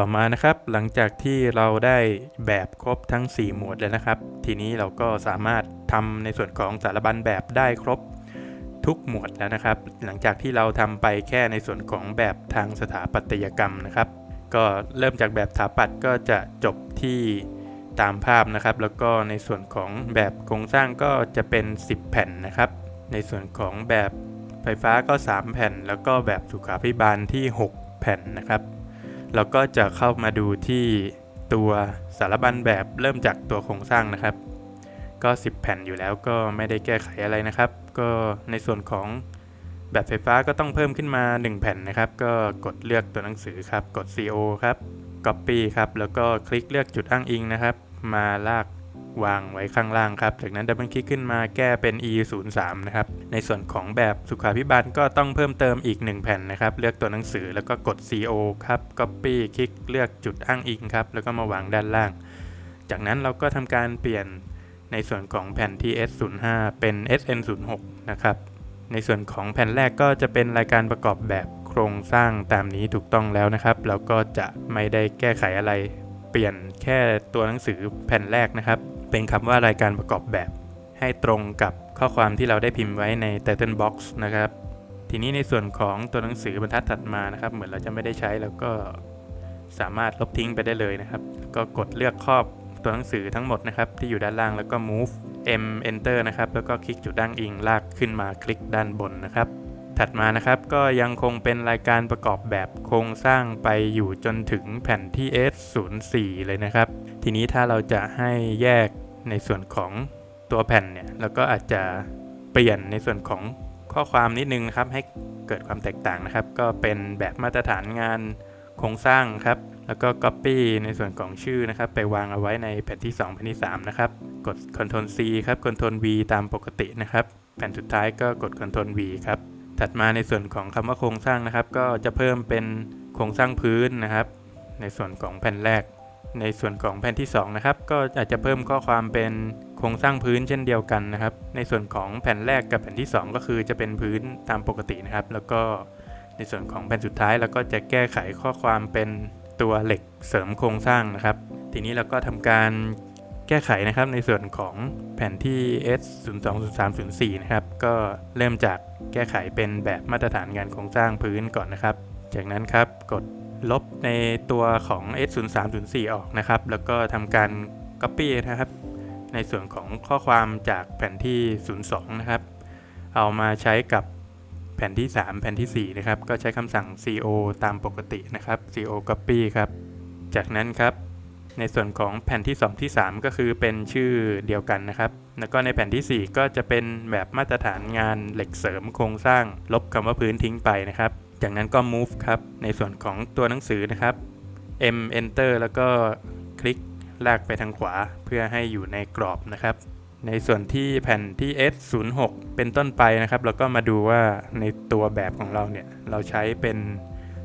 ต่อมานะครับ หลังจากที่เราได้แบบครบทั้ง 4 หมวดแล้วนะครับ ทีนี้เราก็สามารถทำในส่วนของสารบัญแบบได้ครบทุกหมวดแล้วนะครับ หลังจากที่เราทำไปแค่ในส่วนของแบบทางสถาปัตยกรรมนะครับ ก็เริ่มจากแบบสถาปัตย์ก็จะจบที่ตามภาพนะครับ แล้วก็ในส่วนของแบบโครงสร้างก็จะเป็น 10 แผ่นนะครับ ในส่วนของแบบไฟฟ้าก็ 3 แผ่น แล้วก็แบบสุขาภิบาลที่ 6 แผ่นนะครับ เราก็จะเข้ามาดูที่ตัวสารบัญแบบเริ่มจากตัวโครงสร้างนะครับ ก็ 10 แผ่นอยู่แล้วก็ไม่ได้แก้ไขอะไรนะครับ ก็ในส่วนของแบบไฟฟ้าก็ต้องเพิ่มขึ้นมา 1 แผ่นนะครับ ก็กดเลือกตัวหนังสือครับ กด CO ครับ Copy ครับ แล้วก็คลิกเลือกจุดอ้างอิงนะครับ มาลาก วางไว้ข้างล่างครับ จากนั้นดับเบิลคลิกขึ้นมาแก้เป็น e 0 3นะครับ ในส่วนของแบบสุขาภิบาลก็ต้องเพิ่มเติมอีก 1 แผ่นนะครับ เลือกตัวหนังสือแล้วก็กด CO ครับ Copy คลิกเลือกจุดอ้างอิงครับ แล้วก็มาวางด้านล่าง จากนั้นเราก็ทำการเปลี่ยนในส่วนของแผ่น TS05 เป็น SN06 นะครับ ในส่วนของแผ่นแรกก็จะเป็นรายการประกอบแบบโครงสร้างตามนี้ถูกต้องแล้วนะครับเราก็จะไม่ได้แก้ไขอะไรเปลี่ยนแค่ตัวหนังสือแผ่นแรกนะครับ เป็นคำว่ารายการประกอบแบบ ให้ตรงกับข้อความที่เราได้พิมพ์ไว้ใน Title Box นะครับ ทีนี้ในส่วนของตัวหนังสือบรรทัดถัดมานะครับ เหมือนเราจะไม่ได้ใช้แล้วก็สามารถลบทิ้งไปได้เลยนะครับ ก็กดเลือกครอบตัวหนังสือทั้งหมดนะครับ ที่อยู่ด้านล่างแล้วก็ move m enter นะครับ แล้วก็คลิกจุดด้านอิงลากขึ้นมาคลิกด้านบนนะครับ ถัดมานะครับก็ยังคงเป็นรายการประกอบแบบโครงสร้างไปอยู่จนถึงแผ่นที่ S04 เลยนะครับ ทีนี้ถ้าเราจะให้แยกในส่วนของตัวแผ่นเนี่ยเราก็อาจจะเปลี่ยนในส่วนของข้อความนิดนึงนะครับ ให้เกิดความแตกต่างนะครับ ก็เป็นแบบมาตรฐานงานโครงสร้างครับ แล้วก็ Copy ในส่วนของชื่อนะครับ ไปวางเอาไว้ในแผ่นที่ 2 แผ่นที่ 3 นะครับ กด Ctrl C ครับ Ctrl V ตามปกตินะครับ แผ่นสุดท้ายก็กด Ctrl V ครับ ถัดมาในส่วนของคำว่าโครงสร้างนะครับ ก็จะเพิ่มเป็นโครงสร้างพื้นนะครับ ในส่วนของแผ่นแรก ในส่วนของแผ่นที่2นะครับก็อาจจะเพิ่มข้อความเป็นโครงสร้างพื้นเช่นเดียวกันนะครับ ในส่วนของแผ่นแรกกับแผ่นที่ 2 ก็คือจะเป็นพื้นตามปกตินะครับ แล้วก็ในส่วนของแผ่นสุดท้ายเราก็จะแก้ไขข้อความเป็นตัวเหล็กเสริมโครงสร้างนะครับ ทีนี้เราก็ทำการ แก้ไขนะครับในส่วนของแผ่นที่ S 0 2 0 3 0 4นะครับ ก็เริ่มจากแก้ไขเป็นแบบมาตรฐานงานโครงสร้างพื้นก่อนนะครับ จากนั้นครับกดลบในตัวของ S 0 3 0 4ออกนะครับ แล้วก็ทำการ Copy นะครับ ในส่วนของข้อความจากแผ่นที่ 02 นะครับ เอามาใช้กับแผ่นที่ 3 แผ่นที่ 4 นะครับ ก็ใช้คำสั่ง co ตามปกตินะครับ co copy ครับ จากนั้นครับ ในส่วนของแผ่นที่ 2 ที่ 3 ก็คือเป็นชื่อเดียวกันนะครับ แล้วก็ในแผ่นที่ 4 ก็จะเป็นแบบมาตรฐานงานเหล็กเสริมโครงสร้าง ลบคำว่าพื้นทิ้งไปนะครับ จากนั้นก็ move ครับ ในส่วนของตัวหนังสือนะครับ m enter แล้วก็คลิกลากไปทางขวาเพื่อให้อยู่ในกรอบนะครับ ในส่วนที่แผ่นที่ S06 เป็นต้นไปนะครับ เราก็มาดูว่าในตัวแบบของเราเนี่ย เราใช้เป็น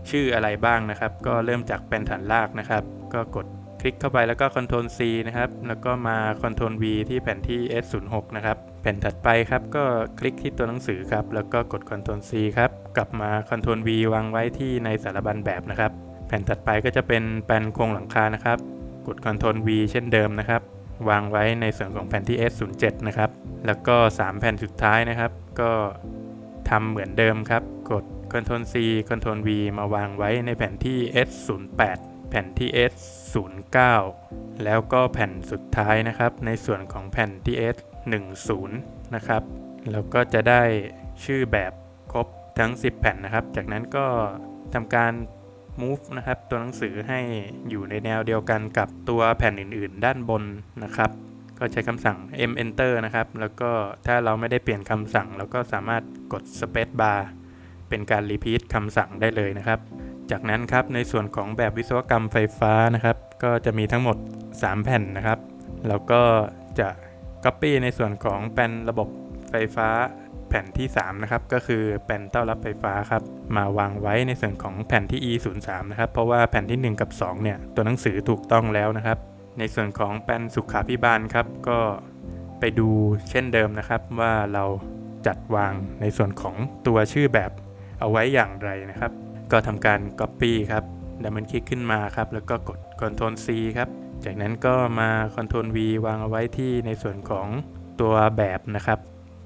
ชื่ออะไรบ้างนะครับ ก็เริ่มจากเป็นฐานรากนะครับ ก็กด ลิกเข้าไปแล้วก็ Ctrl C นะครับ แล้วก็มา Ctrl V ที่แผ่นที่ S06 นะครับ แผ่นถัดไปครับ ก็คลิกที่ตัวหนังสือครับ แล้วก็กด Ctrl C ครับ กลับมา Ctrl V วางไว้ที่ในสารบัญแบบนะครับ แผ่นถัดไปก็จะเป็นแปลนโครงหลังคานะครับ กด Ctrl V เช่นเดิมนะครับ วางไว้ในส่วนของแผ่นที่ S07 นะครับ แล้วก็ 3 แผ่นสุดท้ายนะครับ ก็ทำเหมือนเดิมครับ กด Ctrl C Ctrl V มาวางไว้ในแผ่นที่ S08 แผ่นที่ S09 แล้วก็แผ่นสุดท้ายนะครับ ในส่วนของแผ่นที่ S10 นะครับแล้วก็จะได้ชื่อแบบครบทั้ง 10 แผ่นนะครับ จากนั้นก็ทำการ move นะครับ ตัวหนังสือให้อยู่ในแนวเดียวกันกับตัวแผ่นอื่น ๆ ด้านบนนะครับ ก็ใช้คำสั่ง m enter นะครับ แล้วก็ถ้าเราไม่ได้เปลี่ยนคำสั่ง เราก็สามารถกด space bar เป็นการ repeat คำสั่งได้เลยนะครับ จากนั้นครับในส่วนของแบบวิศวกรรมไฟฟ้านะครับ ก็จะมีทั้งหมด 3 แผ่นนะครับ แล้วก็จะ Copy ในส่วนของแผ่นระบบไฟฟ้าแผ่นที่ 3 นะครับ ก็คือแผ่นเต้อนรับไฟฟ้าครับ มาวางไว้ในส่วนของแผ่นที่ e 0 3 นะครับ เพราะว่าแผ่นที่ 1 กับ 2 เนี่ย ตัวหนังสือถูกต้องแล้วนะครับ ในส่วนของแผ่นสุขาพิบาลครับ ก็ไปดูเช่นเดิมนะครับ ว่าเราจัดวางในส่วนของตัวชื่อแบบเอาไว้อย่างไรนะครับ ก็ทำการ Copy ครับดับเบิลคลิกขึ้นมาครับ แล้วก็กด Ctrl C ครับ จากนั้นก็มา Ctrl V วางเอาไว้ที่ในส่วนของตัวแบบนะครับ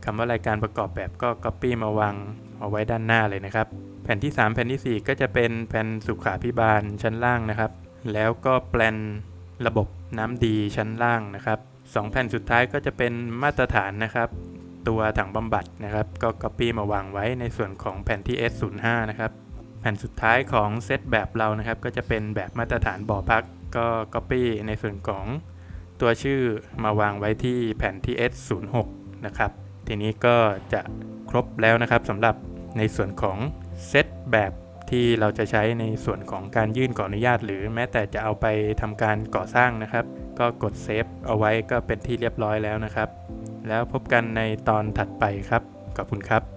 คำว่ารายการประกอบแบบก็ Copy มาวางเอาไว้ด้านหน้าเลยนะครับ แผ่นที่ 3 แผ่นทีสี่4 ก็จะเป็นแผ่นสุขาพิบาลชั้นล่างนะครับ แล้วก็แปลนระบบน้ำดีชั้นล่างนะครับสองแผ่นสุดท้ายก็จะเป็นมาตรฐานนะครับ ตัวถังบำบัดนะครับ ก็ Copy มาวางไว้ในส่วนของแผ่นที่ S05 นะครับ ผ่นสุดท้ายของเซตแบบเรานะครับ ก็จะเป็นแบบมาตรฐานบ่อพักก็ Copy ในส่วนของตัวชื่อมาวางไว้ที่แผ่นที่ S06 นะครับ ทีนี้ก็จะครบแล้วนะครับสำหรับในส่วนของเซตแบบที่เราจะใช้ในส่วนของการยื่นขออนุญาต หรือแม้แต่จะเอาไปทำการก่อสร้างนะครับ ก็กดเซฟเอาไว้ก็เป็นที่เรียบร้อยแล้วนะครับ แล้วพบกันในตอนถัดไปครับ ขอบคุณครับ